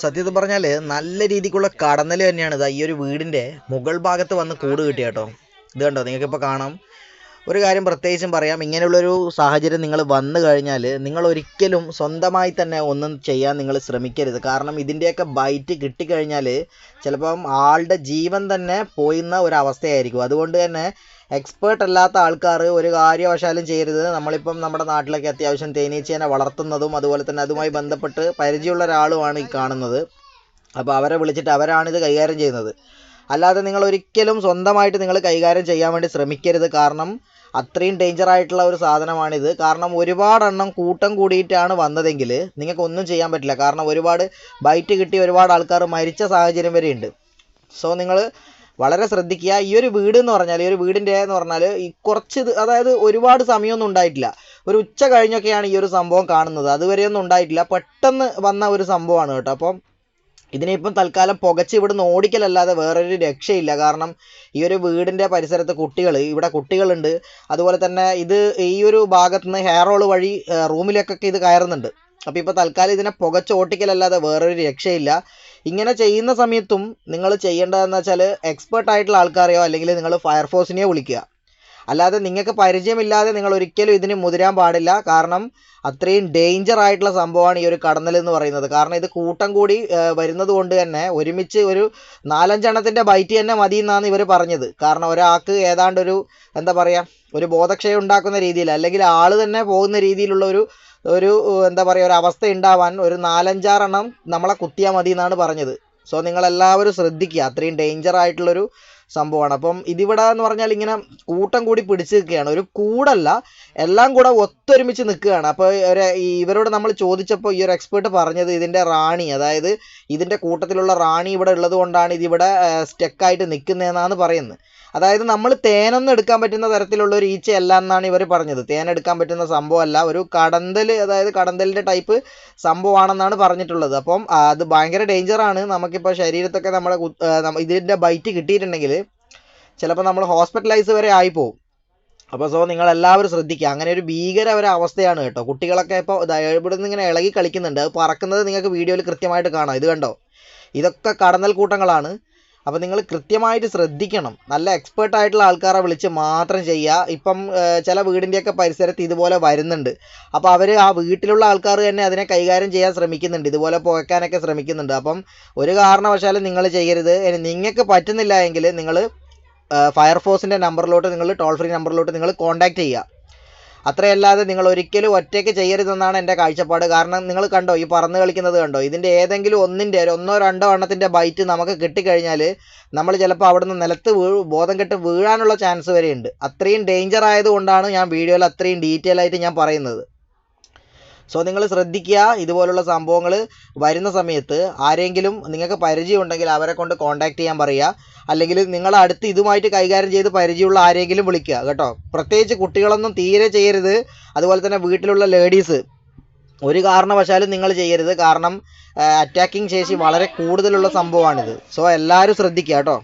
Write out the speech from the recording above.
സത്യത്തിൽ പറഞ്ഞാൽ നല്ല രീതിക്കുള്ള കടന്നൽ തന്നെയാണ്. ഇതാ ഈ ഒരു വീടിന്റെ മുകൾ ഭാഗത്ത് വന്ന് കൂട് കിട്ടിയ കേട്ടോ. ഇത് കണ്ടോ? നിങ്ങൾക്കിപ്പോൾ കാണാം. ഒരു കാര്യം പ്രത്യേകിച്ചും പറയാം. ഇങ്ങനെയുള്ളൊരു സാഹചര്യം നിങ്ങൾ വന്നു കഴിഞ്ഞാൽ നിങ്ങൾ ഒരിക്കലും സ്വന്തമായി തന്നെ ഒന്നും ചെയ്യാൻ നിങ്ങൾ ശ്രമിക്കരുത്. കാരണം ഇതിന്റെയൊക്കെ ബൈറ്റ് കിട്ടിക്കഴിഞ്ഞാൽ ചിലപ്പം ആളുടെ ജീവൻ തന്നെ പോയുന്ന ഒരു അവസ്ഥയായിരിക്കും അതുകൊണ്ട് തന്നെ എക്സ്പേർട്ട് അല്ലാത്ത ആൾക്കാർ ഒരു കാര്യവശാലും ചെയ്യരുത്. നമ്മളിപ്പം നമ്മുടെ നാട്ടിലൊക്കെ അത്യാവശ്യം തേനീച്ചേനെ വളർത്തുന്നതും അതുപോലെ തന്നെ അതുമായി ബന്ധപ്പെട്ട് പരിചയമുള്ള ഒരാളുമാണ് ഈ കാണുന്നത്. അപ്പോൾ അവരെ വിളിച്ചിട്ട് അവരാണ് ഇത് കൈകാര്യം ചെയ്യുന്നത്. അല്ലാതെ നിങ്ങൾ ഒരിക്കലും സ്വന്തമായിട്ട് നിങ്ങൾ കൈകാര്യം ചെയ്യാൻ വേണ്ടി ശ്രമിക്കരുത്. കാരണം അത്രയും ഡേഞ്ചർ ആയിട്ടുള്ള ഒരു സാധനമാണിത്. കാരണം ഒരുപാടെണ്ണം കൂട്ടം കൂടിയിട്ടാണ് വന്നതെങ്കിൽ നിങ്ങൾക്ക് ഒന്നും ചെയ്യാൻ പറ്റില്ല. കാരണം ഒരുപാട് ബൈറ്റ് കിട്ടി ഒരുപാട് ആൾക്കാർ മരിച്ച സാഹചര്യം വരെയുണ്ട്. സോ നിങ്ങൾ വളരെ ശ്രദ്ധിക്കുക. ഈ ഒരു വീട് എന്ന് പറഞ്ഞാൽ ഈ ഒരു വീടിന്റെ എന്ന് പറഞ്ഞാൽ ഈ കുറച്ച് അതായത് ഒരുപാട് സമയമൊന്നും ഉണ്ടായിട്ടില്ല. ഒരു ഉച്ച കഴിഞ്ഞൊക്കെയാണ് ഈ ഒരു സംഭവം കാണുന്നത്. അതുവരെയൊന്നും ഉണ്ടായിട്ടില്ല. പെട്ടെന്ന് വന്ന ഒരു സംഭവമാണ് കേട്ടോ. അപ്പം ഇതിനിപ്പം തൽക്കാലം പുകച്ച് ഇവിടുന്ന് ഓടിക്കലല്ലാതെ വേറൊരു രക്ഷയില്ല. കാരണം ഈ ഒരു വീടിന്റെ പരിസരത്ത് കുട്ടികൾ ഇവിടെ കുട്ടികളുണ്ട്. അതുപോലെ തന്നെ ഇത് ഈ ഒരു ഭാഗത്ത് നിന്ന് ഹെയർ ഓൾ വഴി റൂമിലേക്കൊക്കെ ഇത് കയറുന്നുണ്ട്. അപ്പോൾ ഇപ്പോൾ തൽക്കാലം ഇതിനെ പുകച്ച് ഓട്ടിക്കലല്ലാതെ വേറൊരു രക്ഷയില്ല. ഇങ്ങനെ ചെയ്യുന്ന സമയത്തും നിങ്ങൾ ചെയ്യേണ്ടതെന്ന് വെച്ചാൽ എക്സ്പേർട്ട് ആയിട്ടുള്ള ആൾക്കാരെയോ അല്ലെങ്കിൽ നിങ്ങൾ ഫയർഫോഴ്സിനെയോ വിളിക്കുക. അല്ലാതെ നിങ്ങൾക്ക് പരിചയമില്ലാതെ നിങ്ങൾ ഒരിക്കലും ഇതിന് മുതിരാൻ പാടില്ല. കാരണം അത്രയും ഡേഞ്ചർ ആയിട്ടുള്ള സംഭവമാണ് ഈ ഒരു കടന്നൽ എന്ന് പറയുന്നത്. കാരണം ഇത് കൂട്ടം കൂടി വരുന്നത് കൊണ്ട് തന്നെ ഒരുമിച്ച് ഒരു നാലഞ്ചെണ്ണത്തിന്റെ ബൈറ്റ് തന്നെ മതി എന്നാണ് ഇവർ പറഞ്ഞത്. കാരണം ഒരാൾക്ക് ഏതാണ്ട് ഒരു എന്താ പറയുക ഒരു ബോധക്ഷയം ഉണ്ടാക്കുന്ന രീതിയിൽ അല്ലെങ്കിൽ ആൾ തന്നെ പോകുന്ന രീതിയിലുള്ള ഒരു ഒരു എന്താ പറയുക ഒരു അവസ്ഥ ഉണ്ടാവാൻ ഒരു നാലഞ്ചാറെണ്ണം നമ്മളെ കുത്തിയാൽ മതി എന്നാണ് പറഞ്ഞത്. സോ നിങ്ങളെല്ലാവരും ശ്രദ്ധിക്കുക. അത്രയും ഡേഞ്ചർ ആയിട്ടുള്ളൊരു സംഭവമാണ്. അപ്പം ഇതിവിടെ എന്ന് പറഞ്ഞാൽ ഇങ്ങനെ കൂട്ടം കൂടി പിടിച്ച് നിൽക്കുകയാണ്. ഒരു കൂടല്ല എല്ലാം കൂടെ ഒത്തൊരുമിച്ച് നിൽക്കുകയാണ്. അപ്പോൾ ഒരു ഇവരോട് നമ്മൾ ചോദിച്ചപ്പോൾ ഈ ഒരു എക്സ്പേർട്ട് പറഞ്ഞത് ഇതിന്റെ റാണി അതായത് ഇതിന്റെ കൂട്ടത്തിലുള്ള റാണി ഇവിടെ ഉള്ളത് കൊണ്ടാണ് ഇതിവിടെ സ്റ്റക്കായിട്ട് നിൽക്കുന്നതെന്നാണ് പറയുന്നത്. അതായത് നമ്മൾ തേനൊന്നും എടുക്കാൻ പറ്റുന്ന തരത്തിലുള്ള ഒരു ഈച്ചയല്ല എന്നാണ് ഇവർ പറഞ്ഞത്. തേൻ എടുക്കാൻ പറ്റുന്ന സംഭവമല്ല ഒരു കടന്തൽ അതായത് കടന്തലിന്റെ ടൈപ്പ് സംഭവമാണെന്നാണ് പറഞ്ഞിട്ടുള്ളത്. അപ്പം അത് ഭയങ്കര ഡേഞ്ചറാണ് നമുക്കിപ്പോൾ ശരീരത്തൊക്കെ നമ്മളെ കു- ആ, നമ്മ- ഇതിന്റെ ബൈറ്റ് കിട്ടിയിട്ടുണ്ടെങ്കിൽ ചിലപ്പോൾ നമ്മൾ ഹോസ്പിറ്റലൈസ് വരെ ആയിപ്പോവും അപ്പോൾ സോ നിങ്ങൾ എല്ലാവരും ശ്രദ്ധിക്കുക. അങ്ങനെ ഒരു ഭീകര ഒരു അവസ്ഥയാണ് കേട്ടോ. കുട്ടികളൊക്കെ ഇപ്പോൾ ഇവിടെ നിന്ന് ഇങ്ങനെ ഇളകി കളിക്കുന്നുണ്ട്. അത് പറക്കുന്നത് നിങ്ങൾക്ക് വീഡിയോയിൽ കൃത്യമായിട്ട് കാണാം. ഇത് കണ്ടോ? ഇതൊക്കെ കടന്നൽ കൂട്ടങ്ങളാണ്. അപ്പോൾ നിങ്ങൾ കൃത്യമായിട്ട് ശ്രദ്ധിക്കണം. നല്ല എക്സ്പേർട്ട് ആയിട്ടുള്ള ആൾക്കാരെ വിളിച്ച് മാത്രം ചെയ്യുക. ഇപ്പം ചില വീടിന്റെയൊക്കെ പരിസരത്ത് ഇതുപോലെ വരുന്നുണ്ട്. അപ്പോൾ അവർ ആ വീട്ടിലുള്ള ആൾക്കാർ തന്നെ അതിനെ കൈകാര്യം ചെയ്യാൻ ശ്രമിക്കുന്നുണ്ട്. ഇതുപോലെ പുകയ്ക്കാനൊക്കെ ശ്രമിക്കുന്നുണ്ട്. അപ്പം ഒരു കാരണവശാലും നിങ്ങൾ ചെയ്യരുത്. നിങ്ങൾക്ക് പറ്റുന്നില്ല എങ്കിൽ നിങ്ങൾ ഫയർഫോഴ്സിന്റെ നമ്പറിലോട്ട് നിങ്ങൾ ടോൾ ഫ്രീ നമ്പറിലോട്ട് നിങ്ങൾ കോൺടാക്റ്റ് ചെയ്യുക. അത്രയല്ലാതെ നിങ്ങൾ ഒരിക്കലും ഒറ്റയ്ക്ക് ചെയ്യരുതെന്നാണ് എന്റെ കാഴ്ചപ്പാട്. കാരണം നിങ്ങൾ കണ്ടോ ഈ പറന്ന് കളിക്കുന്നത് കണ്ടോ? ഇതിന്റെ ഏതെങ്കിലും ഒന്നിന്റെ ഒന്നോ രണ്ടോ എണ്ണത്തിന്റെ ബൈറ്റ് നമുക്ക് കിട്ടിക്കഴിഞ്ഞാൽ നമ്മൾ ചിലപ്പോൾ അവിടുന്ന് നിലത്ത് വീഴ് ബോധം കെട്ട് വീഴാനുള്ള ചാൻസ് വരെയുണ്ട്. അത്രയും ഡേഞ്ചർ ആയതുകൊണ്ടാണ് ഞാൻ വീഡിയോയിൽ അത്രയും ഡീറ്റെയിൽ ആയിട്ട് ഞാൻ പറയുന്നത്. സോ നിങ്ങൾ ശ്രദ്ധിക്കുക ഇതുപോലുള്ള സംഭവങ്ങൾ വരുന്ന സമയത്ത് ആരെങ്കിലും നിങ്ങൾക്ക് പരിചയം ഉണ്ടെങ്കിൽ അവരെ കൊണ്ട് കോൺടാക്ട് ചെയ്യാൻ പറയുക. അല്ലെങ്കിൽ നിങ്ങളെ അടുത്ത് ഇതുമായിട്ട് കൈകാര്യം ചെയ്ത് പരിചയമുള്ള ആരെങ്കിലും വിളിക്കുക കേട്ടോ. പ്രത്യേകിച്ച് കുട്ടികളൊന്നും തീരെ ചെയ്യരുത്. അതുപോലെ തന്നെ വീട്ടിലുള്ള ലേഡീസ് ഒരു കാരണവശാലും നിങ്ങൾ ചെയ്യരുത്. കാരണം അറ്റാക്കിംഗ് ശേഷി വളരെ കൂടുതലുള്ള സംഭവമാണിത്. സോ എല്ലാവരും ശ്രദ്ധിക്കുക കേട്ടോ.